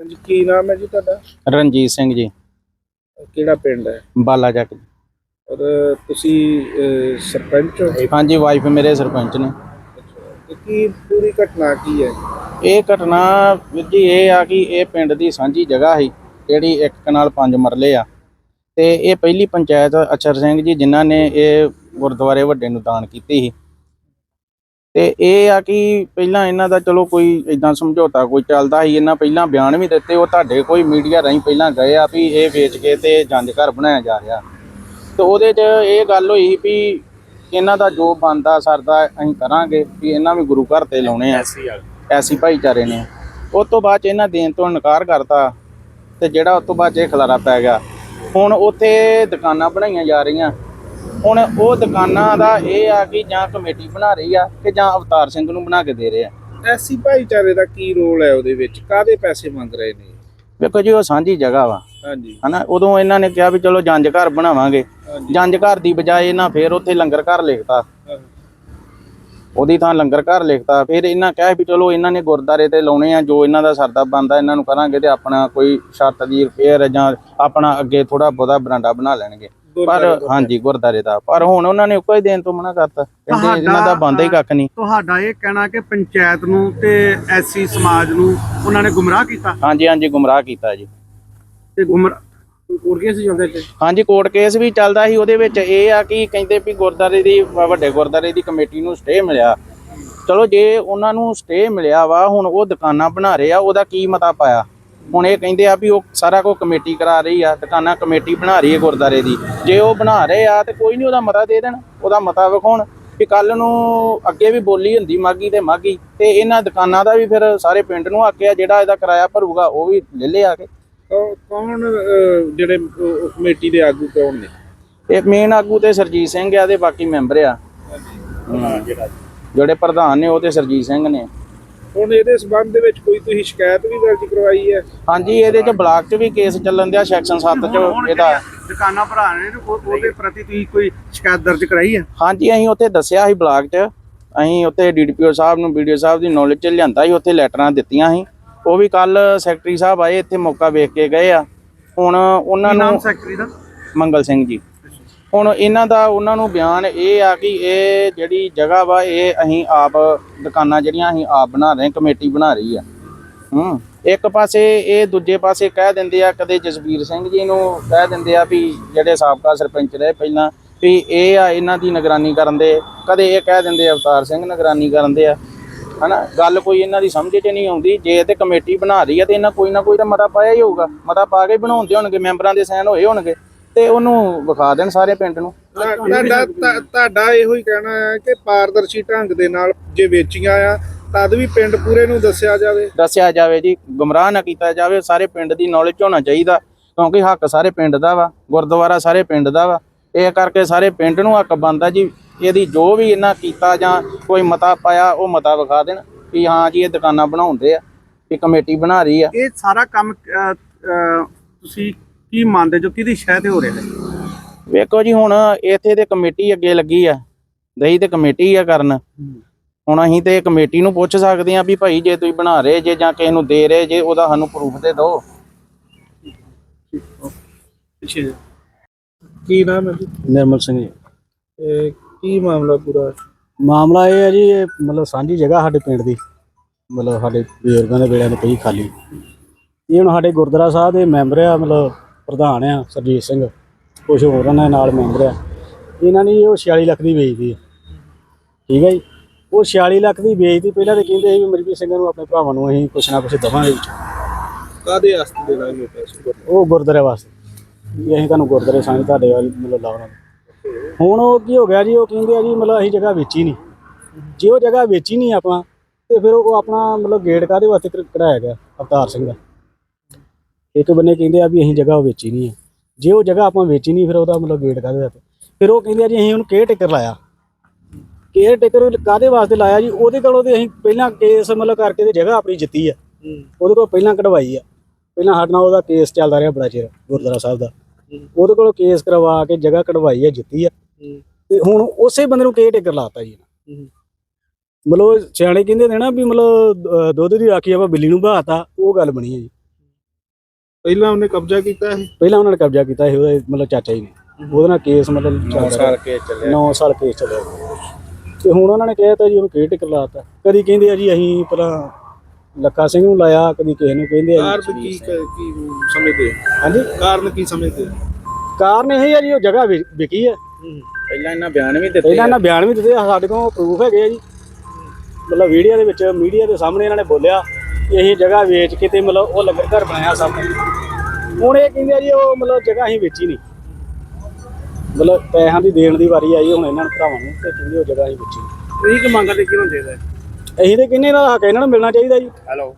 ਹਾਂਜੀ ਕੀ ਨਾਮ ਹੈ ਜੀ ਤੁਹਾਡਾ? ਰਣਜੀਤ ਸਿੰਘ ਜੀ। ਕਿਹੜਾ ਪਿੰਡ ਹੈ? ਬਾਲਾ ਚੱਕ ਔਰ ਤੁਸੀਂ ਅਹ, ਸਰਪੰਚ ਹੋ? ਹਾਂਜੀ ਵਾਈਫ ਮੇਰੇ ਸਰਪੰਚ ਨੇ। ਤੇ ਕੀ ਪੂਰੀ ਘਟਨਾ ਕੀ ਹੈ? ਇਹ ਘਟਨਾ ਵੀਰ ਜੀ ਇਹ ਆ ਕਿ ਇਹ ਪਿੰਡ ਦੀ ਸਾਂਝੀ ਜਗ੍ਹਾ ਸੀ ਜਿਹੜੀ ਇੱਕ ਕਨਾਲ ਪੰਜ ਮਰਲੇ ਆ। ਤੇ ਇਹ ਪਹਿਲੀ ਪੰਚਾਇਤ ਅਚਰ ਸਿੰਘ ਜੀ ਜਿਨ੍ਹਾਂ ਨੇ ਇਹ ਗੁਰਦੁਆਰੇ ਵੱਡੇ ਨੂੰ ਦਾਨ ਕੀਤੀ ਸੀ। ਤੇ ਇਹ ਆ ਕਿ ਪਹਿਲਾਂ ਇਹਨਾਂ ਦਾ ਚਲੋ ਕੋਈ ਇਦਾਂ ਸਮਝੌਤਾ ਕੋਈ ਚੱਲਦਾ ਸੀ ਇਹਨਾਂ ਪਹਿਲਾਂ ਬਿਆਨ ਵੀ ਦਿੱਤੇ ਉਹ ਤੁਹਾਡੇ ਕੋਈ ਮੀਡੀਆ ਰਾਹੀਂ ਪਹਿਲਾਂ ਗਏ ਆ ਵੀ ਇਹ ਵੇਚ ਕੇ ਤੇ ਜੰਜ ਘਰ ਬਣਾਇਆ ਜਾ ਰਿਹਾ। ਤੇ ਉਹਦੇ 'ਚ ਇਹ ਗੱਲ ਹੋਈ ਵੀ ਇਹਨਾਂ ਦਾ ਜੋ ਬੰਦਾ ਸਰਦਾ ਅਸੀਂ ਕਰਾਂਗੇ ਵੀ ਇਹਨਾਂ ਵੀ ਗੁਰੂ ਘਰ ਤੇ ਲਾਉਣੇ ਆ। ਐਸੀ ਭਾਈਚਾਰੇ ਨੇ। ਉਸ ਤੋਂ ਬਾਅਦ ਇਹਨਾਂ ਦੇਣ ਤੋਂ ਇਨਕਾਰ ਕਰਤਾ ਤੇ ਜਿਹੜਾ ਉਸ ਤੋਂ ਬਾਅਦ ਇਹ ਖਲਾਰਾ ਪੈ ਗਿਆ। ਹੁਣ ਉੱਥੇ ਦੁਕਾਨਾਂ ਬਣਾਈਆਂ ਜਾ ਰਹੀਆਂ। ਹੁਣ ਉਹ ਦੁਕਾਨਾਂ ਦਾ ਇਹ ਆ ਕਿ ਜਾਂ ਕਮੇਟੀ ਬਣਾ ਰਹੀ ਆ ਕਿ ਜਾਂ ਅਵਤਾਰ ਸਿੰਘ ਨੂੰ ਬਣਾ ਕੇ ਦੇ ਰਹੇ ਆ। ਐਸੀ ਭਾਈਚਾਰੇ ਦਾ ਕੀ ਰੋਲ ਹੈ ਉਹਦੇ ਵਿੱਚ? ਕਾਦੇ ਪੈਸੇ ਮੰਗ ਰਹੇ ਨੇ? ਵੇਖੋ ਜੀ ਉਹ ਸਾਂਝੀ ਜਗ੍ਹਾ ਵਾ। ਹਾਂਜੀ। ਹਨਾ? ਉਦੋਂ ਇਹਨਾਂ ਨੇ ਕਿਹਾ ਵੀ ਚਲੋ ਜੰਜ ਘਰ ਬਣਾਵਾਂਗੇ। ਜੰਜ ਘਰ ਦੀ ਬਜਾਏ ਇਹਨਾਂ ਫੇਰ ਉੱਥੇ ਲੰਗਰ ਘਰ ਲਿਖਤਾ। ਉਹਦੀ ਥਾਂ ਲੰਗਰ ਘਰ ਲਿਖਤਾ। ਫਿਰ ਇਹਨਾਂ ਕਿਹਾ ਵੀ ਚਲੋ ਇਹਨਾਂ ਨੇ ਗੁਰਦਾਰੇ ਤੇ ਲਾਉਣੇ ਆ ਜੋ ਇਹਨਾਂ ਦਾ ਸਰਦਾ ਬੰਦਾ ਇਹਨਾਂ ਨੂੰ ਕਰਾਂਗੇ ਤੇ ਆਪਣਾ ਕੋਈ ਛੱਤ ਦੀ ਰਿਪੇਅਰ ਜਾਂ ਆਪਣਾ ਅੱਗੇ ਥੋੜਾ ਬਹੁਤਾ ਬਰਾਂਡਾ ਬਣਾ ਲੈਣਗੇ। ਪਰ। ਹਾਂਜੀ ਗੁਰਦਾਰੇ ਦਾ। ਪਰ ਹੁਣ ਉਹਨਾਂ ਨੇ ਹੀ ਦੇਣ ਤੋਂ ਮਨਾ ਕਰਤਾ। ਕਹਿੰਦੇ ਇਹਨਾਂ ਦਾ ਬੰਦਾ ਹੀ ਕੱਖ ਨਹੀਂ। ਤੁਹਾਡਾ ਇਹ ਕਹਿਣਾ ਕਿ ਪੰਚਾਇਤ ਨੂੰ ਤੇ ਐਸੀ ਸਮਾਜ ਨੂੰ ਉਹਨਾਂ ਨੇ ਗੁੰਮਰਾਹ ਕੀਤਾ? ਹਾਂਜੀ ਹਾਂਜੀ ਗੁੰਮਰਾਹ ਕੀਤਾ ਜੀ। ਤੇ ਗੁੰਮਰਾਹ ਉਰਗੇ ਸੀ ਜਾਂਦੇ ਤੇ ਹਾਂਜੀ ਕੋਰਟ ਕੇਸ ਵੀ ਚੱਲਦਾ ਸੀ। ਉਹਦੇ ਵਿੱਚ ਇਹ ਆ ਕਿ ਕਹਿੰਦੇ ਵੀ ਗੁਰਦਾਰੇ ਦੀ ਵੱਡੇ ਗੁਰਦਾਰੇ ਦੀ ਕਮੇਟੀ ਨੂੰ ਸਟੇ ਮਿਲਿਆ। ਚਲੋ ਜੇ ਉਹਨਾਂ ਨੂੰ ਸਟੇ ਮਿਲਿਆ ਵਾ ਹੁਣ ਉਹ ਦੁਕਾਨਾਂ ਬਣਾ ਰਹੇ ਆ ਉਹਦਾ ਕੀ ਮਤਾ ਪਾਇਆ? ਹੁਣ ਇਹ ਕਹਿੰਦੇ ਆ ਵੀ ਉਹ ਸਾਰਾ ਕੁਝ ਕਮੇਟੀ ਕਰਾ ਰਹੀ ਆ ਦੁਕਾਨਾਂ ਕਮੇਟੀ ਬਣਾ ਰਹੀ ਹੈ ਗੁਰਦਾਰੇ ਦੀ। ਜੇ ਉਹ ਬਣਾ ਰਹੇ ਆ ਤੇ ਕੋਈ ਨਹੀਂ ਉਹਦਾ ਮਤਾ ਦੇ ਦੇਣ ਉਹਦਾ ਮਤਾ ਵਿਖਾਉਣ ਵੀ ਕੱਲ ਨੂੰ ਅੱਗੇ ਵੀ ਬੋਲੀ ਹੁੰਦੀ ਮਾਗੀ ਤੇ ਮਾਗੀ ਤੇ ਇਹਨਾਂ ਦੁਕਾਨਾਂ ਦਾ ਵੀ ਫਿਰ ਸਾਰੇ ਪਿੰਡ ਨੂੰ ਆਕਿਆ ਜਿਹੜਾ ਇਹਦਾ ਕਿਰਾਇਆ ਭਰੂਗਾ ਉਹ ਵੀ ਲੈ ਲੈ ਆ ਕੇ। ਕੌ- ਕੌਣ ਜਿਹੜੇ ਕਮੇਟੀ ਦੇ ਆਗੂ ਕੌਣ ਨੇ? ਇਹ ਮੇਨ ਆਗੂ ਤੇ ਸਰਜੀਤ ਸਿੰਘ ਆ ਤੇ ਬਾਕੀ ਮੈਂਬਰ ਆ। ਜਿਹੜੇ ਪ੍ਰਧਾਨ ਨੇ ਉਹ ਤੇ ਸਰਜੀਤ ਸਿੰਘ ਨੇ। ਹੁਣ ਇਹਦੇ ਸਬੰਧ ਦੇ ਵਿੱਚ ਕੋਈ ਤੁਸੀਂ ਸ਼ਿਕਾਇਤ ਵੀ ਦਰਜ ਕਰਵਾਈ ਹੈ? ਹਾਂਜੀ ਇਹਦੇ ਚ ਬਲਾਕ ਚ ਵੀ ਕੇਸ ਚੱਲਣ ਦਿਆ ਸੈਕਸ਼ਨ 7 ਚ ਇਹਦਾ। ਦੁਕਾਨਾਂ ਭਰਾ ਨੇ ਉਹਦੇ ਪ੍ਰਤੀ ਤੁਸੀਂ ਕੋਈ ਸ਼ਿਕਾਇਤ ਦਰਜ ਕਰਾਈ ਹੈ? ਹਾਂਜੀ ਅਸੀਂ ਉੱਥੇ ਦੱਸਿਆ ਸੀ ਬਲਾਕ ਚ। ਅਸੀਂ ਉੱਥੇ ਡੀਡੀਪੀਓ ਸਾਹਿਬ ਨੂੰ ਵੀਡੀਓ ਸਾਹਿਬ ਦੀ ਨੌਲੇਜ ਚ ਲਿਆਂਦਾ ਸੀ ਉੱਥੇ ਲੈਟਰਾਂ ਦਿੱਤੀਆਂ ਸੀ। ਉਹ ਵੀ ਕੱਲ ਸੈਕਟਰੀ ਸਾਹਿਬ ਆਏ ਇੱਥੇ ਮੌਕਾ ਵੇਖ ਕੇ ਗਏ ਆ। ਹੁਣ ਉਹਨਾਂ ਨਾਮ ਨੂੰ ਸੈਕਟਰੀ ਦਾ? ਮੰਗਲ ਸਿੰਘ ਜੀ। ਹੁਣ ਇਹਨਾਂ ਦਾ, ਉਹਨਾਂ ਨੂੰ ਬਿਆਨ ਇਹ ਆ ਕਿ ਇਹ ਜਿਹੜੀ ਜਗ੍ਹਾ ਵਾ, ਇਹ ਅਸੀਂ ਆਪ ਦੁਕਾਨਾਂ ਜਿਹੜੀਆਂ ਅਸੀਂ ਆਪ ਬਣਾ ਰਹੇ ਕਮੇਟੀ ਬਣਾ ਰਹੀ ਆ। ਹੂੰ, ਇੱਕ ਪਾਸੇ ਇਹ ਦੂਜੇ ਪਾਸੇ ਕਹਿ ਦਿੰਦੇ ਆ, ਕਦੇ ਜਸਵੀਰ ਸਿੰਘ ਜੀ ਨੂੰ ਕਹਿ ਦਿੰਦੇ ਆ ਵੀ ਜਿਹੜੇ ਸਾਬਕਾ ਸਰਪੰਚ ਰਹੇ ਪਹਿਲਾਂ, ਵੀ ਇਹ ਆ ਇਹਨਾਂ ਦੀ ਨਿਗਰਾਨੀ ਕਰਨ ਦੇ। ਕਦੇ ਇਹ ਕਹਿ ਦਿੰਦੇ ਆ, ਅਵਤਾਰ ਸਿੰਘ ਨਿਗਰਾਨੀ ਕਰਨ ਦੇ ਆ। ਹਨਾ, ਗੱਲ ਕੋਈ ਇਹਨਾਂ ਦੀ ਸਮਝ 'ਚ ਨਹੀਂ ਆਉਂਦੀ। ਜੇ ਤੇ ਕਮੇਟੀ ਬਣਾ ਰਹੀ ਆ ਤੇ ਇਹਨਾਂ ਕੋਈ ਨਾ ਕੋਈ ਤਾਂ ਮਤਾ ਪਾਇਆ ਹੀ ਹੋਊਗਾ। ਮਤਾ ਪਾ ਕੇ ਬਣਾਉਂਦੇ ਹੋਣਗੇ, ਮੈਂਬਰਾਂ ਦੇ ਸਾਈਨ ਹੋਏ ਹੋਣਗੇ। ਤੇ ਉਹਨੂੰ ਵਿਖਾ ਦੇਣ ਸਾਰੇ ਪਿੰਡ ਨੂੰ। ਤੁਹਾਡਾ ਤੁਹਾ- ਤੁਹਾਡਾ ਇਹੋ ਹੀ ਕਹਿਣਾ ਹੈ ਕਿ ਪਾਰਦਰਸ਼ੀ ਢੰਗ ਦੇ ਨਾਲ ਜੇ ਵੇਚੀਆਂ ਆ ਤਦ ਵੀ ਪਿੰਡ ਪੂਰੇ ਨੂੰ ਦੱਸਿਆ ਜਾਵੇ। ਦੱਸਿਆ ਜਾਵੇ ਜੀ ਗੁੰਮਰਾਹ ਨਾ ਕੀਤਾ ਜਾਵੇ ਸਾਰੇ ਪਿੰਡ ਦੀ ਨੌਲੇਜ ਹੋਣਾ ਚਾਹੀਦਾ ਕਿਉਂਕਿ ਹੱਕ ਸਾਰੇ ਪਿੰਡ ਦਾ ਵਾ ਗੁਰਦੁਆਰਾ ਸਾਰੇ ਪਿੰਡ ਦਾ ਵਾ। ਇਹ ਕਰਕੇ ਸਾਰੇ ਪਿੰਡ ਨੂੰ ਹੱਕ ਬੰਦਾ ਜੀ ਇਹਦੀ ਜੋ ਵੀ ਇਹਨਾਂ ਕੀਤਾ ਜਾਂ ਕੋਈ ਮਤਾ ਪਾਇਆ ਉਹ ਮਤਾ ਵਿਖਾ ਦੇਣ ਵੀ ਹਾਂ ਜੀ ਇਹ ਦੁਕਾਨਾਂ ਬਣਾਉਂਦੇ ਆ ਇਹ ਕਮੇਟੀ ਬਣਾ ਰਹੀ ਆ। ਇਹ ਸਾਰਾ ਕੰਮ ਤੁਸੀਂ ਕੀ ਮੰਨਦੇ ਜੋ ਕਿਹਦੀ ਸ਼ਹਿ ਤੇ ਹੋ ਰਿਹਾ ਹੈ? ਵੇਖੋ ਜੀ ਹੁਣ ਇੱਥੇ ਤੇ ਕਮੇਟੀ ਅੱਗੇ ਲੱਗੀ ਆ ਦਹੀਂ ਤੇ ਕਮੇਟੀ ਆ ਕਰਨ। ਹੁਣ ਅਸੀਂ ਤੇ ਕਮੇਟੀ ਨੂੰ ਪੁੱਛ ਸਕਦੇ ਆ ਵੀ ਭਾਈ ਜੇ ਤੁਸੀਂ ਬਣਾ ਰਹੇ ਜੇ ਜਾਂ ਕਿਸੇ ਨੂੰ ਦੇ ਰਹੇ ਜੇ ਉਹਦਾ ਸਾਨੂੰ ਪ੍ਰੂਫ ਤੇ ਦਿਓ। ਕੀ ਨਾਮ ਹੈ ਜੀ? ਨਿਰਮਲ ਸਿੰਘ ਜੀ। ਇਹ ਕੀ ਮਾਮਲਾ ਪੂਰਾ ਮਾਮਲਾ ਇਹ ਹੈ ਜੀ ਇਹ ਮਤਲਬ ਸਾਂਝੀ ਜਗ੍ਹਾ ਸਾਡੇ ਪਿੰਡ ਦੀ। ਮਤਲਬ ਸਾਡੇ ਬਜ਼ੁਰਗਾਂ ਦੇ ਵੇਲਿਆਂ ਤੋਂ ਪਈ ਖਾਲੀ। ਇਹ ਹੁਣ ਸਾਡੇ ਗੁਰਦੁਆਰਾ ਸਾਹਿਬ ਦੇ ਮੈਂਬਰ ਆ ਮਤਲਬ ਪ੍ਰਧਾਨ ਆ ਸਰਜੀਤ ਸਿੰਘ। ਕੁਝ ਹੋਰ ਉਹਨਾਂ ਦੇ ਨਾਲ ਮੈਂਬਰ ਆ। ਇਹਨਾਂ ਨੇ ਉਹ 46 ਲੱਖ ਦੀ ਵੇਚਦੀ ਹੈ ਠੀਕ ਹੈ ਜੀ? ਉਹ 46 ਲੱਖ ਦੀ ਵੇਚਦੀ ਪਹਿਲਾਂ ਤੇ ਕਹਿੰਦੇ ਸੀ ਵੀ ਮਰਜੀਤ ਸਿੰਘ ਨੂੰ ਆਪਣੇ ਭਰਾਵਾਂ ਨੂੰ ਅਸੀਂ ਕੁਛ ਨਾ ਕੁਛ ਦੇਵਾਂਗੇ। ਕਾਦੇ ਵਾਸਤੇ ਦੇ ਲਾਂਗੇ ਪੈਸੇ? ਉਹ ਗੁਰਦੁਆਰੇ ਵਾਸਤੇ। ਵੀ ਅਸੀਂ ਤੁਹਾਨੂੰ ਗੁਰਦੁਆਰੇ ਸਾਂਝ ਤੁਹਾਡੇ ਵੱਲ ਮਤਲਬ ਲਾਉਣਾ। ਹੁਣ ਉਹ ਕੀ ਹੋ ਗਿਆ ਜੀ ਉਹ ਕਹਿੰਦੇ ਆ ਜੀ ਮਤਲਬ ਅਸੀਂ ਜਗ੍ਹਾ ਵੇਚੀ ਨਹੀਂ। ਜੇ ਉਹ ਜਗ੍ਹਾ ਵੇਚੀ ਨਹੀਂ ਆਪਾਂ ਤੇ ਫਿਰ ਉਹ ਆਪਣਾ ਮਤਲਬ ਗੇਟ ਕਾਦੇ ਵਾਸਤੇ ਕਢਾਇਆ ਗਿਆ? ਅਵਤਾਰ ਸਿੰਘ ਦਾ। ਇੱਕ ਬੰਨੇ ਕਹਿੰਦੇ ਆ ਵੀ ਅਸੀਂ ਜਗ੍ਹਾ ਵੇਚੀ ਨਹੀਂ ਹੈ। ਜੇ ਉਹ ਜਗ੍ਹਾ ਆਪਾਂ ਵੇਚੀ ਨਹੀਂ ਫਿਰ ਉਹਦਾ ਮਤਲਬ ਗੇਟ ਕਾਦੇ ਵਾਸਤੇ? ਫਿਰ ਉਹ ਕਹਿੰਦੇ ਆ ਜੀ ਅਸੀਂ ਉਹਨੂੰ ਕੇਅਰ ਟੇਕਰ ਲਾਇਆ। ਕੇਅਰ ਟੇਕਰ ਕਾਦੇ ਵਾਸਤੇ ਲਾਇਆ ਜੀ? ਉਹਦੇ ਕੋਲੋਂ ਤੇ ਅਸੀਂ ਪਹਿਲਾਂ ਕੇਸ ਮਤਲਬ ਕਰਕੇ ਤੇ ਜਗ੍ਹਾ ਆਪਣੀ ਜਿੱਤੀ ਆ। ਉਹਦੇ ਕੋਲ ਪਹਿਲਾਂ ਕਢਵਾਈ ਆ। ਪਹਿਲਾਂ ਸਾਡੇ ਨਾਲ ਉਹਦਾ ਕੇਸ ਚੱਲਦਾ ਰਿਹਾ ਬੜਾ ਚਿਰ ਗੁਰਦੁਆਰਾ ਸਾਹਿਬ ਦਾ। ਉਹਦੇ ਕੋਲੋਂ ਕੇਸ ਕਰਵਾ ਕੇ ਜਗ੍ਹਾ ਕਢਵਾਈ ਆ ਜਿੱਤੀ ਆ। ਤੇ ਹੁਣ ਉਸੇ ਬੰਦੇ ਨੂੰ ਕੇਅਰ ਟੇਕਰ ਲਾਤਾ ਜੀ। ਮਤਲਬ ਸਿਆਣੇ ਕਹਿੰਦੇ ਨੇ ਨਾ ਵੀ ਮਤਲਬ ਦੁੱਧ ਦੀ ਰਾਖੀ ਆਪਾਂ ਬਿੱਲੀ ਨੂੰ ਬਹਾਤਾ ਉਹ ਗੱਲ ਬਣੀ ਹੈ ਜੀ। ਪਹਿਲਾਂ ਉਹਨੇ ਕਬਜ਼ਾ ਕੀਤਾ ਇਹ? ਪਹਿਲਾਂ ਉਹਨਾਂ ਨੇ ਕਬਜ਼ਾ ਕੀਤਾ ਸੀ ਉਹਦੇ ਮਤਲਬ ਚਾਚਾ ਜੀ ਨੇ। ਉਹਦੇ ਨਾਲ ਕੇਸ ਮਤਲਬ ਚੱਲ ਰਿਹਾ ਕੇ ਚੱਲਿਆ। 9 ਸਾਲ ਕੇਸ ਚੱਲਿਆ ਤੇ ਹੁਣ ਉਹਨਾਂ ਨੇ ਕਹਿਤਾ ਜੀ ਉਹਨੂੰ ਕੇਅਰ ਟੇਕਰ ਲਾਤਾ ਕਦੀ ਕਹਿੰਦੇ ਆ ਜੀ ਅਸੀਂ ਪਹਿਲਾਂ ਲੱਖਾ ਸਿੰਘ ਨੂੰ ਲਾਇਆ ਕਦੀ ਕਿਸੇ ਨੂੰ ਕਹਿੰਦੇ ਆ ਜੀ। ਕਾਰਨ ਕੀ ਕੀ ਸਮਝਦੇ ਹਾਂਜੀ? ਕਾਰਨ ਕੀ ਸਮਝਦੇ ਕਾਰਨ ਇਹ ਆ ਜੀ ਉਹ ਜਗ੍ਹਾ ਵਿਕੀ ਹੈ। ਪਹਿਲਾਂ ਇਹਨਾਂ ਬਿਆਨ ਵੀ ਦਿੱਤੇ ਪਹਿਲਾਂ ਇਹਨਾਂ ਬਿਆਨ ਵੀ ਦਿੱਤੇ ਸਾਡੇ ਕੋਲ ਪ੍ਰੂਫ ਹੈਗੇ ਆ ਜੀ। ਮਤਲਬ ਵੀਡੀਓ ਦੇ ਵਿੱਚ ਮੀਡੀਆ ਦੇ ਸਾਹਮਣੇ ਇਹਨਾਂ ਨੇ ਬੋਲਿਆ। ਇਹ ਜਗ੍ਹਾ ਵੇਚ ਕੇ ਤੇ ਮਤਲਬ ਉਹ ਲੰਗਰ ਘਰ ਬਣਾਇਆ ਸਭ ਨੇ। ਹੁਣ ਇਹ ਕਹਿੰਦੇ ਆ ਜੀ ਉਹ ਮਤਲਬ ਜਗ੍ਹਾ ਅਸੀਂ ਵੇਚੀ ਨਹੀਂ। ਮਤਲਬ ਪੈਸਿਆਂ ਦੀ ਦੇਣ ਦੀ ਵਾਰੀ ਆਈ ਹੁਣ ਇਹਨਾਂ ਨੂੰ ਭਰਾਵਾਂ ਨੂੰ ਤੇ ਕਹਿੰਦੇ ਉਹ ਜਗ੍ਹਾ ਅਸੀਂ ਵੇਚੀ ਨਹੀਂ। ਕੀ ਮੰਗਦੇ ਕੀ ਹੁੰਦੇ ਦਾ ਅਸੀਂ ਤੇ ਕਹਿੰਦੇ ਇਹਦਾ ਹੱਕ ਇਹਨਾਂ ਨੂੰ ਮਿਲਣਾ ਚਾਹੀਦਾ ਜੀ। ਹੈਲੋ।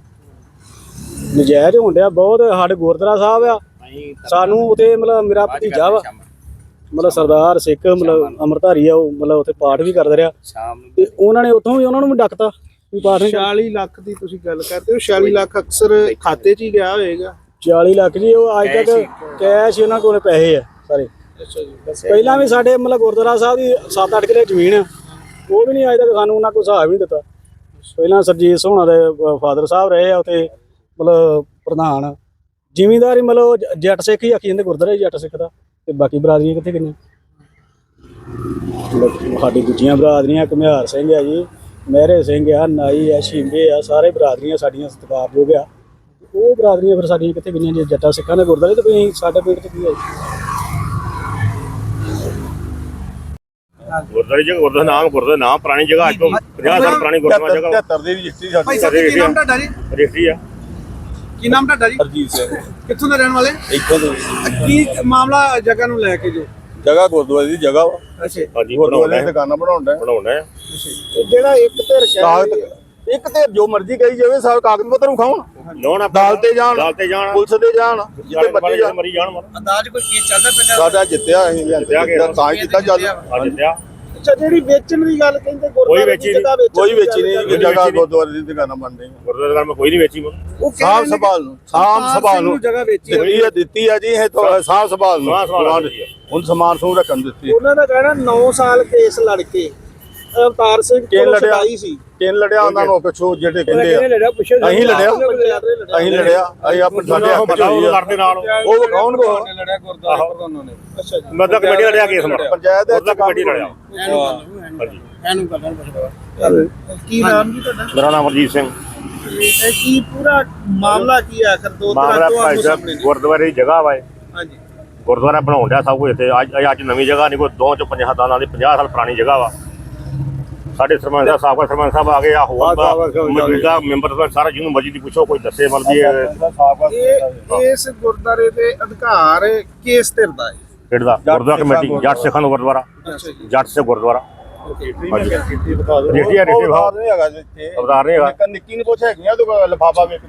ਨਜਾਇਜ਼ ਹੁੰਦਿਆ ਬਹੁਤ ਸਾਡੇ ਗੁਰਦੁਆਰਾ ਸਾਹਿਬ ਆ। ਸਾਨੂੰ ਉਤੇ ਮਤਲਬ ਮੇਰਾ ਭਤੀਜਾ ਵਾ। ਮਤਲਬ ਸਰਦਾਰ ਸਿੱਖ ਮਤਲਬ ਅੰਮ੍ਰਿਤਧਾਰੀ ਆ ਉਹ ਮਤਲਬ ਉੱਥੇ ਪਾਠ ਵੀ ਕਰਦਾ ਰਿਹਾ। ਤੇ ਉਹਨਾਂ ਨੇ ਉੱਥੋਂ ਵੀ ਉਹਨਾਂ ਨੂੰ ਵੀ ਡੱਕਤਾ। ਵੀ ਨਹੀਂ 40 ਲੱਖ ਦੀ ਤੁਸੀਂ ਗੱਲ ਕਰਦੇ ਹੋ। 40 ਲੱਖ ਅਕਸਰ ਖਾਤੇ 'ਚ ਹੀ ਗਿਆ ਹੋਏਗਾ 40 ਲੱਖ ਜੀ ਉਹ ਅੱਜ ਤੱਕ ਕੈਸ਼ ਉਹਨਾਂ ਕੋਲ ਪੈਸੇ ਆ ਸਾਰੇ। ਅੱਛਾ ਜੀ। ਪਹਿਲਾਂ ਵੀ ਸਾਡੇ ਮਤਲਬ ਗੁਰਦੁਆਰਾ ਸਾਹਿਬ ਦੀ 7-8 ਕਿਲੇ ਜ਼ਮੀਨ ਆ। ਉਹ ਵੀ ਨਹੀਂ ਅੱਜ ਤੱਕ ਸਾਨੂੰ ਉਹਨਾਂ ਕੋਈ ਹਿਸਾਬ ਨਹੀਂ ਦਿੱਤਾ। ਪਹਿਲਾਂ ਸਰਜੀਤ ਸੋਹਣਾ ਦੇ ਫਾਦਰ ਸਾਹਿਬ ਰਹੇ ਆ ਉੱਥੇ ਮਤਲਬ ਪ੍ਰਧਾਨ। ਜ਼ਿਮੀਂਦਾਰੀ ਮਤਲਬ ਜੱਟ ਸਿੱਖ ਹੀ ਆਖੀ ਜਾਂਦੇ ਗੁਰਦੁਆਰੇ ਜੱਟ ਸਿੱਖ ਦਾ। ਤੇ ਬਾਕੀ ਬਰਾਦਰੀਆਂ ਕਿੱਥੇ ਗਈਆਂ? ਸਾਡੀ ਦੂਜੀਆਂ ਬਰਾਦਰੀਆਂ ਘੁਮਿਆਰ ਸਿੰਘ ਆ ਜੀ। ਮਹਿਰੇ ਸਿੰਘ ਆ ਨਾਈ ਆ ਸ਼ਿੰਬੇ ਆ ਸਾਰੇ ਬਰਾਦਰੀਆਂ ਸਾਡੀਆਂ ਸਤਿਕਾਰਯੋਗ ਆ। ਉਹ ਬਰਾਦਰੀਆਂ ਫਿਰ ਸਾਡੀਆਂ ਕਿੱਥੇ ਗਈਆਂ ਜੇ? ਜੱਟਾ ਸਿੱਖਾਂ ਦੇ ਗੁਰਦੁਆਰੇ ਤੇ ਕੋਈ ਸਾਡੇ ਪਿੰਡ ਚ ਕੀ ਹੈ ਗੁਰਦੁਆਰੇ ਜਗ੍ਹਾ ਗੁਰਦੁਆਰਾ ਨਾਮ ਗੁਰਦੁਆਰਾ ਨਾਮ ਪੁਰਾਣੀ ਜਗ੍ਹਾ ਅੱਜ ਤੋਂ 50 ਸਾਲ ਪੁਰਾਣੀ ਗੁਰਦੁਆਰਾ ਜਗ੍ਹਾ। 73 ਦੀ ਰਜਿਸਟਰੀ ਸਾਡੀ ਭਾਈ ਸਾਹਿਬ ਕੀ ਨਾਮ ਤੁਹਾਡਾ ਜੀ? ਰਜਿਸਟਰੀ ਆ। ਕੀ ਨਾਮ ਤੁਹਾਡਾ ਜੀ? ਹਰਜੀਤ ਸਿੰਘ। ਕਿੱਥੋਂ ਦੇ ਰਹਿਣ ਵਾਲੇ? ਇੱਥੋਂ ਦੀ। ਕੀ ਮਾਮਲਾ ਜਗ੍ਹਾ ਨੂੰ ਲੈ ਕੇ ਜੋ? ਜਗ੍ਹਾ ਗੁਰਦੁਆਰੇ ਦੀ ਜਗ੍ਹਾ ਵਾ। ਅੱਛਾ। ਹਾਂਜੀ ਗੁਰਦੁਆਰੇ ਬਣਾਉਣਾ ਦੀ ਦੁਕਾਨਾਂ ਬਣਾਉਂਦਾ ਬਣਾਉਣਾ ਹੈ। ਜਿਹੜਾ ਇੱਕ ਧਿਰ ਕਾਗਜ਼ ਇੱਕ ਤੇ ਜੋ ਮਰਜ਼ੀ ਕਹੀ ਜਾਵੇ ਸਾਰੇ ਕਾਗਜ਼ ਪੱਤਰ ਵਿਖਾਉਣ ਲੋਨ ਦਾਲ ਤੇ ਜਾਣ ਦਾਲ ਤੇ ਜਾਣ। ਪੁਲਿਸ ਦੇ ਜਾਣ ਜਿੱਤੇ ਮਰਜ਼ੀ ਜਾਣ। ਮਰੀ ਜਾਣ ਮਰ। ਅੰਦਾਜ਼ ਕੋਈ ਕੇਸ ਚੱਲਦਾ ਪਿੰਡ ਸਾਡਾ ਜਿੱਤਿਆ ਅਸੀਂ ਜਿੱਤਿਆ ਗਿਆ। ਤਾਂ ਹੀ ਕੀਤਾ ਅੱਛਾ ਜਿਹੜੀ ਵੇਚਣ ਦੀ ਗੱਲ ਕਹਿੰਦੇ ਕੋਈ ਗੁਰਦੁਆਰੇ ਵੇਚੀ ਦੀ ਨਹੀਂ। ਜਗ੍ਹਾ ਵੇਚਣ ਕੋਈ ਦੀ ਵੇਚੀ ਗੱਲ ਨਹੀਂ ਕਰਦੇ। ਕਿ ਜਗ੍ਹਾ ਗੁਰਦੁਆਰੇ ਦੀ ਦੁਕਾਨਾਂ ਬਣ ਰਹੀਆਂ ਗੁਰਦੁਆਰੇ ਦਾ ਮੈਂ ਕੋਈ ਨਹੀਂ ਵੇਚੀ ਮੈਂ ਉਹ ਕਹਿ ਸਾਫ਼ ਰਹੇ ਨੇ ਸੰਭਾਲ ਨੂੰ ਸਾਫ਼ ਕਿ ਸੰਭਾਲ ਨੂੰ ਜਗ੍ਹਾ ਵੇਚੀ ਦਿੱਤੀ ਹੈ ਦਿੱਤੀ ਹੈ ਜੀ ਇਹ ਤਾਂ ਸਾਫ਼ ਸੰਭਾਲ ਨੂੰ ਸਾਂਭ ਸੰਭਾਲ ਦਿੱਤੀ ਹੈ। ਹੁਣ ਸਮਾਨ ਸਮੂਹ ਰੱਖਣ ਦਿੱਤੀ ਉਹਨਾਂ ਦਾ ਕਹਿਣਾ 9 ਸਾਲ ਕੇਸ ਲੜ ਕੇ ਅਵਤਾਰ ਸਿੰਘ ਕੋਲ ਲੜਿਆ? ਛਡਾਈ ਸੀ। ਕਿਨ ਲੜਿਆ ਉਹਨਾਂ ਨੂੰ ਪਿੱਛੋਂ ਜਿਹੜੇ ਕਹਿੰਦੇ ਆ। ਲੜਿਆ? ਪੁੱਛੋ ਅਸੀਂ ਲੜਿਆ। ਪੰਚਾਇਤ ਨੇ ਲੜਿਆ। ਅਸੀਂ ਲੜਿਆ ਅਸੀਂ ਆਪਣੇ ਸਾਡੇ ਹੱਕ ਚ ਹੋਈ ਆ। ਲੜਦੇ ਨਾਲ। ਉਹ ਵਿਖਾਉਣ ਕੋ ਲੜਿਆ ਗੁਰਦੁਆਰਾ ਪ੍ਰਧਾਨਾਂ ਨੇ। ਅੱਛਾ ਜੀ। ਮੈਂ ਤਾਂ ਕਮੇਟੀ ਲੜਿਆ ਕੇਸ ਮਰ ਪੰਚਾਇਤ ਦੇ ਉਹਦਾ ਕਮੇਟੀ ਲੜਿਆ ਹਾਂਜੀ। ਇਹਨੂੰ ਕਰਨਾ ਪੁੱਛਦਾ ਕੀ ਨਾਮ ਜੀ ਤੁਹਾਡਾ? ਮੇਰਾ ਨਾਮ ਹਰਜੀਤ ਸਿੰਘ। ਇਹ ਕੀ ਪੂਰਾ ਮਾਮਲਾ ਕੀ ਹੈ ਆਖਰ ਦੋ ਮਾਮਲਾ ਤਰ੍ਹਾਂ ਤੋਂ ਭਾਈ ਆਮੋ ਸਾਹਿਬ ਸਾਹਮਣੇ ਨੇ। ਗੁਰਦੁਆਰੇ ਦੀ ਜਗ੍ਹਾ ਵਾ ਇਹ। ਹਾਂਜੀ। ਗੁਰਦੁਆਰਾ ਬਣਾਉਣ ਡਿਆ ਸਭ ਕੁਝ ਇੱਥੇ। ਅੱਜ ਅੱਜ- ਅੱਜ ਨਵੀਂ ਜਗ੍ਹਾ ਨਹੀਂ ਕੋਈ ਦੋ ਚ ਪੰਜਾਹ ਸਾਲਾਂ ਦੀ 50 ਸਾਲ ਪੁਰਾਣੀ ਜਗ੍ਹਾ ਵਾ। ਸਾਡੇ ਸਰਪੰਚ ਸਾਹਿਬ ਸਾਬਕਾ ਸਰਪੰਚ ਸਾਹਿਬ ਆ ਗਏ ਆ ਹੋਰ ਦਾ ਮੌਜੂਦਾ ਮੈਂਬਰ ਸਰਪੰਚ ਸਾਰਾ ਜਿਹਨੂੰ ਮਰਜ਼ੀ ਦੀ ਪੁੱਛੋ ਕੋਈ ਦੱਸੇ ਮਤਲਬ ਵੀ ਇਹ ਇਸ ਗੁਰਦਾਰੇ ਦੇ ਅਧਿਕਾਰ ਕਿਸ ਧਿਰ ਦਾ ਹੈ ਕਿਹੜਾ ਦਾ ਗੁਰਦੁਆਰਾ ਕਮੇਟੀ ਜੱਟ ਸਿੱਖਾਂ ਦਾ ਗੁਰਦੁਆਰਾ ਜੀ ਜੱਟ ਸੇ ਗੁਰਦੁਆਰਾ ਜੀ ਇੱਥੇ ਅਵਤਾਰ ਨਹੀਂ ਹੈਗਾ ਨਿੱਕਾ- ਨਿੱਕੀ ਨੂੰ ਪੁੱਛ ਹੈਗੀਆਂ ਤੂੰ ਲਫਾਫਾ ਵੇਖ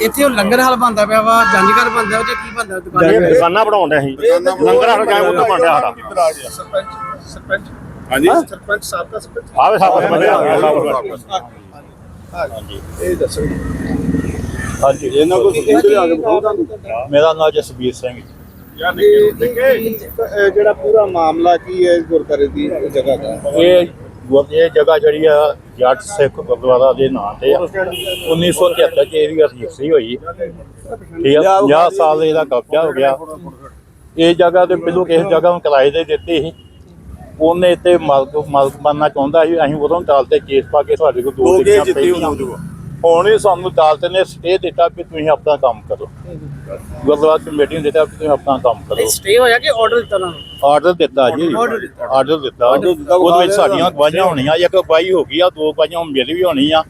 ਇੱਥੇ ਉਹ ਲੰਗਰ ਹਾਲ ਬੰਦਾ ਪਿਆ ਵਾ ਜੰਜ ਘਰ ਬੰਦਾ ਉਹ ਤੇ ਕੀ ਬੰਦਾ ਦੁਕਾਨ ਇਹ ਦੁਕਾਨਾਂ ਬਣਾਉਣ ਡਿਆ ਸੀ ਲੰਗਰ ਹਾਲ ਜਾਏ ਉੱਥੇ ਬਣ ਰਿਹਾ ਸਾਡਾ ਸਰਪੰਚ ਸਰਪੰਚ ਹਾਂਜੀ। ਸਰਪੰਚ ਸਾਹਿਬ ਦਾ ਸਰਪੰਚ। ਆਵੇ ਸਰਪੰਚ ਆ ਹਾਂਜੀ। ਇਹ ਦੱਸੋ ਹਾਂਜੀ। ਇਹਨਾਂ ਕੋਲ ਸਬੂਤ ਲਿਆ ਕੇ ਮੇਰਾ ਨਾਮ ਜਸਵੀਰ ਸਿੰਘ ਜਿਹੜਾ ਪੂਰਾ ਮਾਮਲਾ ਕੀ ਹੈ ਗੁਰਦਾਰੇ ਦੀ ਜਗ੍ਹਾ ਦਾ? ਇਹ ਜਗ੍ਹਾ ਜਿਹੜੀ ਆ ਜੱਟ ਸਿੱਖ ਗੁਰਦੁਆਰਾ ਦੇ ਨਾਂ ਤੇ ਆ। 1973 ਚ ਇਹਦੀ ਰਜਿਸਟਰੀ ਹੋਈ। ਠੀਕ ਆ 50 ਸਾਲ ਇਹਦਾ ਕਬਜ਼ਾ ਹੋ ਗਿਆ। ਇਹ ਜਗ੍ਹਾ ਤੇ ਪਹਿਲੋਂ ਕਿਸੇ ਜਗ੍ਹਾ ਨੂੰ ਕਿਰਾਏ ਤੇ ਦਿੱਤੀ ਸੀ। ਉਹਨੇ ਇੱਥੇ ਮਾਲਕ ਮਾਲਕ ਬਣਨਾ ਚਾਹੁੰਦਾ ਸੀ ਅਸੀਂ ਉਦੋਂ ਅਦਾਲਤ ਤੇ ਕੇਸ ਪਾ ਕੇ ਸਾਡੇ ਕੋਲ ਦੋ ਡਿਗਰੀਆਂ ਪਈਆਂ ਹੁਣ ਇਹ ਸਾਨੂੰ ਅਦਾਲਤ ਨੇ ਸਟੇ ਦਿੱਤਾ ਕਿ ਤੁਸੀਂ ਆਪਣਾ ਕੰਮ ਕਰੋ। ਗੁਰਦੁਆਰਾ ਕਮੇਟੀ ਨੇ ਦਿੱਤਾ ਕਿ ਤੁਸੀਂ ਆਪਣਾ ਕੰਮ ਕਰੋ। ਸਟੇ ਹੋਇਆ ਕਿ ਆਰਡਰ ਦਿੱਤਾ ਨਾ? ਆਰਡਰ ਦਿੱਤਾ ਜੀ। ਆਰਡਰ ਦਿੱਤਾ। ਉਹਦੇ ਵਿੱਚ ਸਾਡੀਆਂ ਗਵਾਹੀਆਂ ਹੋਣੀਆਂ ਇੱਕ ਗਵਾਹੀ ਹੋ ਗਈ ਆ ਦੋ ਗਵਾਹੀਆਂ ਮੇਰੀ ਵੀ ਹੋਣੀ ਆ।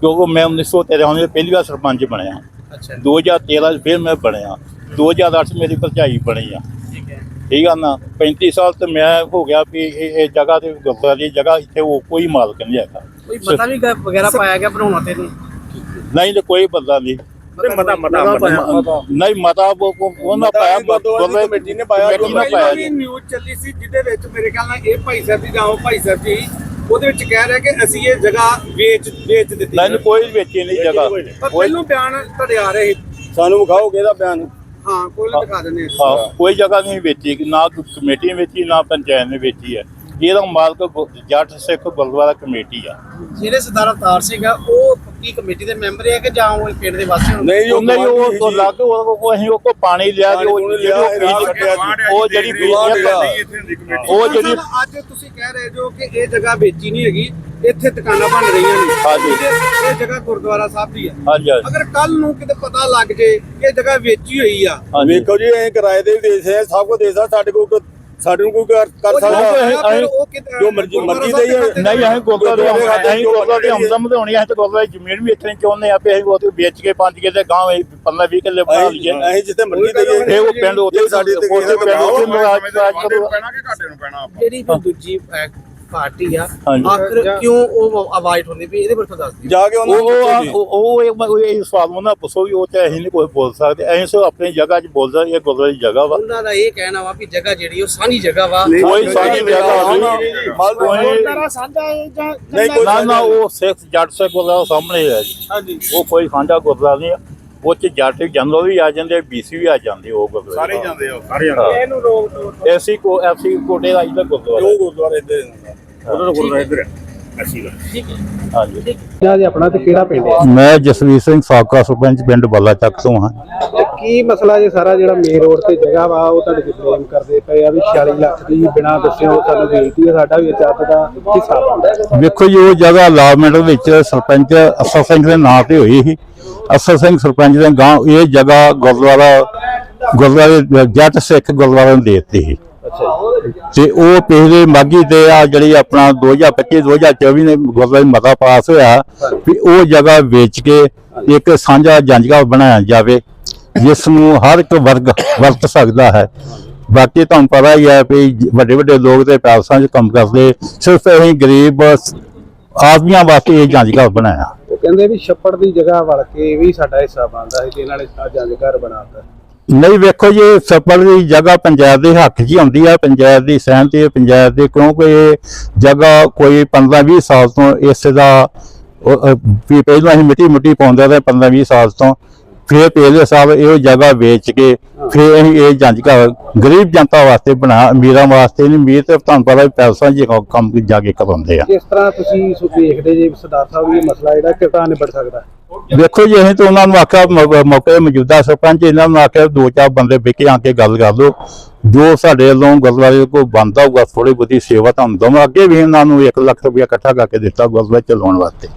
ਕਿਉਂਕਿ ਮੈਂ 1913 ਦੇ ਪਹਿਲੀ ਵਾਰ ਸਰਪੰਚ ਬਣਿਆ। ਅੱਛਾ। 2013 ਚ ਫਿਰ ਮੈਂ ਬਣਿਆ। 2008 ਚ ਮੇਰੀ ਭਰਜਾਈ ਬਣੀ ਆ। ਠੀਕ ਆ ਨਾ 35 ਸਾਲ ਤੇ ਮੈਂ ਹੋ ਗਿਆ ਵੀ ਇਹ ਇਹ ਜਗ੍ਹਾ ਤੇ ਗੁਰਦੁਆਰੇ ਦੀ ਜਗ੍ਹਾ ਇੱਥੇ ਉਹ ਕੋਈ ਮਾਲਕ ਨਹੀਂ ਹੈਗਾ। ਕੋਈ ਪਤਾ ਵੀ ਗ- ਵਗੈਰਾ ਪਾਇਆ ਗਿਆ ਬਣਾਉਣਾ ਤੇ ਨਹੀਂ ਨਹੀਂ ਤੇ ਕੋਈ ਬੰਦਾ ਨਹੀਂ। ਮਤਾ ਮਤਾ ਨਹੀਂ ਮਤਾ ਉਹ- ਉਹ- ਉਹਨਾਂ ਪਾਇਆ ਗੁਰਦੁਆਰੇ ਕਮੇਟੀ ਨੇ ਪਾਇਆ ਕਮੇਟੀ ਨੇ ਪਾਇਆ ਜੀ। ਨਿਊਜ਼ ਚੱਲੀ ਸੀ ਜਿਹਦੇ ਵਿੱਚ ਮੇਰੇ ਖਿਆਲ ਨਾਲ ਇਹ ਭਾਈ ਸਾਹਿਬ ਦੀ ਜਾਂ ਉਹ ਭਾਈ ਸਾਹਿਬ ਜੀ ਉਹਦੇ ਵਿੱਚ ਕਹਿ ਰਿਹਾ ਕਿ ਅਸੀਂ ਇਹ ਜਗ੍ਹਾ ਵੇਚ ਵੇਚ ਦਿੱਤੀ ਨਹੀਂ ਨਹੀਂ, ਕੋਈ ਵੇਚੀ ਨਹੀਂ ਜਗ੍ਹਾ। ਪਰ ਪਹਿਲੋਂ ਬਿਆਨ ਤੁਹਾਡੇ ਆ ਰਹੇ ਸੀ। ਸਾਨੂੰ ਵਿਖਾਓ ਕਿਹਦਾ ਬਿਆਨ। ਹਾਂ ਕੋਈ ਨਾ ਦਿਖਾ ਦਿੰਦੇ ਆ ਹਾਂ ਕੋਈ ਜਗ੍ਹਾ ਨਹੀਂ ਵੇਚੀ ਨਾ ਕਮੇਟੀ ਨੇ ਵੇਚੀ ਨਾ ਪੰਚਾਇਤ ਨੇ ਵੇਚੀ ਹੈ। ਇਹਦਾ ਮਾਲਕ ਜੱਟ ਸਿੱਖ ਗੁਰਦੁਆਰਾ ਕਮੇਟੀ ਆ। ਜਿਹੜੇ ਸਰਦਾਰ ਅਵਤਾਰ ਸਿੰਘ ਆ ਉਹ ਪੱਕੀ ਕਮੇਟੀ ਦੇ ਮੈਂਬਰ ਹੈ ਕਿ ਜਾਂ ਉਹ ਪਿੰਡ ਦੇ ਵਾਸੀ ਹੋਣ? ਨਹੀਂ ਉਹਨਾਂ ਦੀ ਉਹ ਤੋਂ ਲੱਗ ਉਹ ਉਹ ਅਸੀਂ ਉਹ ਕੋ ਪਾਣੀ ਲਿਆ ਤੇ ਉਹ ਜਿਹੜੀ ਉਹ ਉਹ ਜਿਹੜੀ ਉਹ ਅੱਜ ਤੁਸੀਂ ਕਹਿ ਰਹੇ ਜੋ ਕਿ ਇਹ ਜਗ੍ਹਾ ਵੇਚੀ ਨਹੀਂ ਹੈਗੀ ਇੱਥੇ ਦੁਕਾਨਾਂ ਬਣ ਰਹੀਆਂ ਨੇ। ਹਾਂਜੀ। ਇਹ- ਇਹ ਜਗ੍ਹਾ ਗੁਰਦੁਆਰਾ ਸਾਹਿਬ ਦੀ ਆ ਹਾਂਜੀ ਹਾਂਜੀ। ਅਗਰ ਕੱਲ ਨੂੰ ਕਿਤੇ ਪਤਾ ਲੱਗ ਜੇ ਕਿ ਇਹ ਜਗ੍ਹਾ ਵੇਚੀ ਹੋਈ ਆ। ਵੇਖੋ ਜੀ ਅਸੀਂ ਕਿਰਾਏ ਦੇ ਵੀ ਦੇ ਸਕਦੇ ਸਭ ਕੁਝ ਦੇ ਸਕਦਾ ਸਾਡੇ ਕੋਲ ਸਾਡੇ ਨੂੰ ਕੋਈ ਕਰ ਕਰ ਸਕਦਾ। ਜਿਹੜਾ ਜੋ ਮਰਜ਼ੀ- ਮਰਜ਼ੀ ਦੇ ਹੀ ਨਹੀਂ ਅਸੀਂ ਗੁਰਦੁਆਰੇ ਆਉਂਦੇ ਅਸੀਂ ਗੁਰਦੁਆਰੇ ਦੀ ਆਮਦਨ ਵਧਾਉਣੀ ਹੈ ਤੇ ਗੁਰਦੁਆਰੇ ਦੀ ਜ਼ਮੀਨ ਵੀ ਇੱਥੇ ਚਾਹੁੰਦੇ ਆ ਵੀ ਅਸੀਂ ਉਹ ਵੇਚ ਕੇ ਪੰਜ ਕੇ ਤੇ ਗਾਂ 15 20 ਕਿੱਲੇ ਬਣਾ ਅਸੀਂ ਲਈਏ। ਅਸੀਂ ਜਿੱਥੇ ਮਰਜ਼ੀ ਦੇਈਏ। ਇਹ ਉਹ ਪਿੰਡ ਉੱਥੇ ਸਾਡੇ ਤੇ ਉੱਥੇ ਪਿੰਡ ਉੱਥੇ ਮਰਾਜ ਮਰਾਜ ਕਰੋ ਜਿਹੜੀ ਫਿਰ ਦੂਜੀ ਪਾਰਟੀ ਆ ਹਾਂਜੀ। ਆਖਰ ਕਿਉਂ ਉਹ ਅਵਾਇਡ ਹੁੰਦੀ ਵੀ ਇਹਦੇ ਬਾਰੇ ਦੱਸ ਦਿਓ। ਜਾ ਕੇ ਉਹ ਉਹਨਾਂ ਨੂੰ ਉਹ ਪੁੱਛੋ ਜੀ। ਉਹ ਉਹ ਇਹ ਉਹ ਇਹ ਸਵਾਲ ਉਹਨਾਂ ਪੁੱਛੋ ਵੀ ਉਹ ਤੇ ਅਸੀਂ ਨਹੀਂ ਕੋਈ ਬੋਲ ਸਕਦੇ। ਅਸੀਂ ਸੋ ਆਪਣੀ ਜਗ੍ਹਾ 'ਚ ਬੋਲਦਾ ਇਹ ਗੁਰਦੁਆਰੇ ਦੀ ਜਗ੍ਹਾ ਵਾ। ਉਹਨਾਂ ਦਾ ਇਹ ਕਹਿਣਾ ਵਾ ਵੀ ਜਗ੍ਹਾ ਜਿਹੜੀ ਉਹ ਸਾਂਝੀ ਜਗ੍ਹਾ ਵਾ। ਕੋਈ ਸਾਡੀ ਜਗ੍ਹਾ ਨਹੀਂ ਕੋਈ ਸਾਂਝਾ ਹੈ ਜਾਂ ਨਹੀਂ ਕੋਈ ਨਾ ਨਾ ਉਹ ਸਿੱਖ ਜੱਟ ਸਿੱਖ ਗੁਰਦੁਆਰਾ ਸਾਹਮਣੇ ਹੈ ਜੀ। ਹਾਂਜੀ। ਉਹ ਕੋਈ ਸਾਂਝਾ ਗੁਰਦੁਆਰਾ ਨਹੀਂ ਆ। ਉਹ ਚ ਜੱਟ ਜੰਦੋ ਵੀ ਆ ਜਾਂਦੇ ਬੀਸੀ ਵੀ ਆ ਜਾਂਦੇ ਉਹ ਗੁਰਦੁਆਰੇ। ਸਾਰੇ ਜਾਂਦੇ ਆ ਸਾਰੇ ਜਾਂਦੇ ਇਹਨੂੰ ਰੋਕ ਦੋ ਐਸੀ ਕੋ ਐਸੀ ਕੋਟੇ ਦਾ ਜਿਹੜਾ ਗੁਰਦੁਆਰਾ। ਉਹ ਗੁਰਦੁਆਰੇ ਇੱਧਰ ਹੈ। ਉਹਨਾਂ ਦਾ ਗੁਰਦੁਆਰਾ ਇੱਧਰ ਹੈ ਅਸੀਂ ਦਾ ਹਾਂਜੀ। ਜੀ ਆਪਣਾ ਤੇ ਕਿਹੜਾ ਪਿੰਡ ਹੈ? ਮੈਂ ਜਸਵੀਰ ਸਿੰਘ ਸਾਬਕਾ ਸਰਪੰਚ ਪਿੰਡ ਬੱਲਾ ਚੱਕ ਤੋਂ ਹਾਂ। ਕੀ ਮਸਲਾ ਜੇ ਸਾਰਾ ਜਿਹੜਾ ਮੇਨ ਰੋਡ ਤੇ ਜਗ੍ਹਾ ਵਾ ਉਹ ਤੁਹਾਡੇ ਤੇ ਬਲੇਮ ਕਰਦੇ ਪਏ ਆ ਵੀ 46 ਲੱਖ ਦੀ ਬਿਨਾਂ ਦੱਸਿਓ ਸਾਨੂੰ ਵੇਚਦੀ ਹੈ ਸਾਡਾ ਵੀ ਚੱਤ ਦਾ ਹਿੱਸਾ ਬਣਦਾ ਵੇਖੋ ਜੀ ਉਹ ਜਗ੍ਹਾ ਅਲਾਟਮੈਂਟ ਵਿੱਚ ਸਰਪੰਚ ਅਸਰ ਸਿੰਘ ਦੇ ਨਾਂ ਤੇ ਹੋਈ ਸੀ। ਅਸਰ ਸਿੰਘ ਸਰਪੰਚ ਦੇ ਗਾਂ ਇਹ ਜਗ੍ਹਾ ਗੁਰਦੁਆਰਾ ਗੁਰਦੁਆਰੇ ਜੱਟ ਸਿੱਖ ਗੁਰਦੁਆਰੇ ਨੂੰ ਦਿੱਤੀ ਸੀ। ਤੇ ਉਹ ਪਿਛਲੇ ਮਾਗੀ ਤੇ ਆ ਜਿਹੜੀ ਆਪਣਾ 2025 2024 ਨੇ ਗੁਰਦੁਆਰੇ ਮਤਾ ਪਾਸ ਹੋਇਆ ਵੀ ਉਹ ਜਗ੍ਹਾ ਵੇਚ ਕੇ ਇੱਕ ਸਾਂਝਾ ਜੰਜਗਾ ਬਣਾਇਆ ਜਾਵੇ। ਜਿਸ ਨੂੰ ਹਰ ਇੱਕ ਵਰਗ ਵਰਤ ਸਕਦਾ ਹੈ। ਬਾਕੀ ਤੁਹਾਨੂੰ ਪਤਾ ਹੀ ਹੈ ਵੀ ਵੱਡੇ ਵੱਡੇ ਲੋਕ ਤੇ ਪੈਲਸਾਂ 'ਚ ਕੰਮ ਕਰਦੇ। ਸਿਰਫ ਅਸੀਂ ਗਰੀਬ ਆਦਮੀਆਂ ਵਾਸਤੇ ਇਹ ਜੰਜਗਾ ਬਣਾਇਆ। ਉਹ ਕਹਿੰਦੇ ਵੀ ਛੱਪੜ ਦੀ ਜਗ੍ਹਾ ਵੜ ਕੇ ਵੀ ਸਾਡਾ ਹਿੱਸਾ ਬਣਦਾ ਹੈ ਤੇ ਇਹਨਾਂ ਨੇ ਜੰਜ ਘਰ ਬਣਾਤਾ ਨਹੀਂ ਵੇਖੋ ਜੀ ਇਹ ਸੱਪੜ ਦੀ ਜਗ੍ਹਾ ਪੰਚਾਇਤ ਦੇ ਹੱਕ 'ਚ ਹੀ ਆਉਂਦੀ ਆ। ਪੰਚਾਇਤ ਦੀ ਸਹਿਮਤੀ ਹੈ ਪੰਚਾਇਤ ਦੀ ਕਿਉਂਕਿ ਇਹ ਜਗ੍ਹਾ ਕੋਈ 15-20 ਸਾਲ ਤੋਂ ਇਸ ਦਾ ਵੀ ਪਹਿਲਾਂ ਅਸੀਂ ਮਿੱਟੀ ਮੁੱਟੀ ਪਾਉਂਦੇ ਰਹੇ 15-20 ਸਾਲ ਤੋਂ। ਫਿਰ ਪਹਿਲੇ ਸਾਲ ਇਹ ਜਗ੍ਹਾ ਵੇਚ ਕੇ ਫਿਰ ਅਸੀਂ ਇਹ ਜੰਜ ਘਰ ਗਰੀਬ ਜਨਤਾ ਵਾਸਤੇ ਬਣਾ ਅਮੀਰਾਂ ਵਾਸਤੇ ਨਹੀਂ ਅਮੀਰ ਤੇ ਤੁਹਾਨੂੰ ਪਤਾ ਪੈਸਾ ਜੀ ਕੰਮ ਜਾ ਕੇ ਕਰਾਉਂਦੇ ਆ। ਕਿਸ ਤਰ੍ਹਾਂ ਤੁਸੀਂ ਸੋ ਦੇਖਦੇ ਜੇ ਸਰਦਾਰ ਸਾਹਿਬ ਇਹ ਮਸਲਾ ਜਿਹੜਾ ਕਿਰਤਾ ਨਿਬੜ ਸਕਦਾ? ਵੇਖੋ ਜੀ ਅਸੀਂ ਤਾਂ ਉਹਨਾਂ ਨੂੰ ਆਖਿਆ ਮੌਕੇ ਮੌਜੂਦਾ ਸਰਪੰਚ ਇਹਨਾਂ ਨੂੰ ਆਖਿਆ ਦੋ ਚਾਰ ਬੰਦੇ ਬਿਕੇ ਆ ਕੇ ਗੱਲ ਕਰ ਲਓ। ਜੋ ਸਾਡੇ ਵੱਲੋਂ ਗੁਰਦੁਆਰੇ ਕੋ ਬੰਦਾ ਹੋਊਗਾ ਥੋੜੀ ਬਹੁਤੀ ਸੇਵਾ ਤੁਹਾਨੂੰ ਦਵਾਂ ਅੱਗੇ ਵੀ ਇਹਨਾਂ ਨੂੰ 1 ਲੱਖ ਰੁਪਇਆ ਇਕੱਠਾ ਕਰਕੇ ਦਿੱਤਾ ਗੁਰਦੁਆਰੇ ਚਲਾਉਣ ਵਾਸਤੇ।